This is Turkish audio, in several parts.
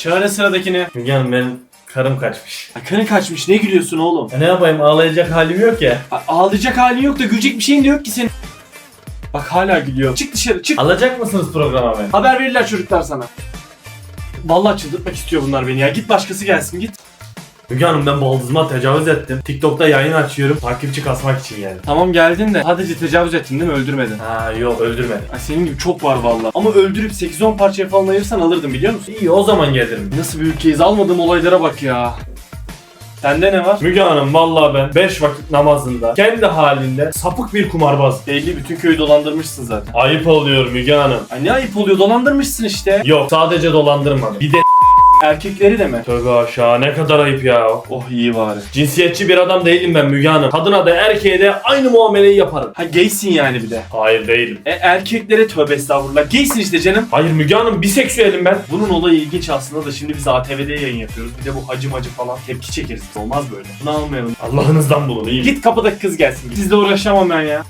Çağırın sıradakini. Müge Hanım benim karım kaçmış. Ay karın kaçmış ne gülüyorsun oğlum? E ne yapayım ağlayacak halim yok ya. A- ağlayacak halin yok da gülecek bir şeyin de yok ki senin. Bak hala gülüyor. Çık dışarı çık. Alacak mısınız programa beni? Haber verirler çocuklar sana. Vallahi çıldırtmak istiyor bunlar beni ya. Git başkası gelsin git. Müge Hanım ben baldızıma tecavüz ettim. TikTok'ta yayın açıyorum. Takipçi kasmak için yani. Tamam geldin de sadece tecavüz ettin değil mi? Öldürmedin. Ha yok öldürmedim. Ay senin gibi çok var vallahi. Ama öldürüp 8-10 parçaya falan ayırsan alırdım biliyor musun? İyi o zaman gelirim. Nasıl bir ülkeyiz almadığım olaylara bak ya. Sende ne var? Müge Hanım vallahi ben 5 vakit namazında kendi halinde sapık bir kumarbaz. Belli bütün köyü dolandırmışsın zaten. Ayıp oluyor Müge Hanım. Ay ne ayıp oluyor dolandırmışsın işte. Yok sadece dolandırmadım. Bir de Erkekleri de mi? tövbe aşağı ne kadar ayıp ya. Oh iyi bari. Cinsiyetçi bir adam değilim ben Müge Hanım. Kadına da erkeğe de aynı muameleyi yaparım. Ha gaysin yani bir de. Hayır değilim. E erkeklere tövbe estağfurullah. Gaysin işte canım. Hayır Müge Hanım biseksüelim ben. Bunun olayı ilginç aslında da şimdi biz ATV'de yayın yapıyoruz. Bir de bu hacı macı falan tepki çekeriz. Olmaz böyle. Bunu almayalım. Allah'ınızdan bulun iyi. Git kapıdaki kız gelsin. Sizle uğraşamam ben ya.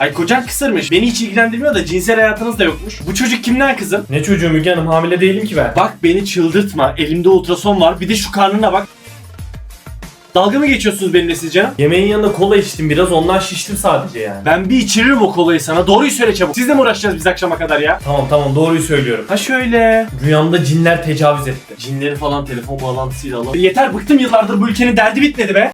Ay kocan kısırmış. Beni hiç ilgilendirmiyor da cinsel hayatınız da yokmuş. Bu çocuk kimden kızım? Ne çocuğu Müge Hanım hamile değilim ki ben. Bak beni çıldırtma. Elimde ultrason var. Bir de şu karnına bak. Dalga mı geçiyorsunuz benimle siz canım? Yemeğin yanında kola içtim biraz ondan şiştim sadece yani. Ben bir içiririm o kolayı sana. Doğruyu söyle çabuk. Sizle mi uğraşacağız biz akşama kadar ya? Tamam tamam doğruyu söylüyorum. Ha şöyle. Rüyamda cinler tecavüz etti. Cinleri falan telefon bağlantısıyla alalım. Yeter bıktım yıllardır bu ülkenin derdi bitmedi be.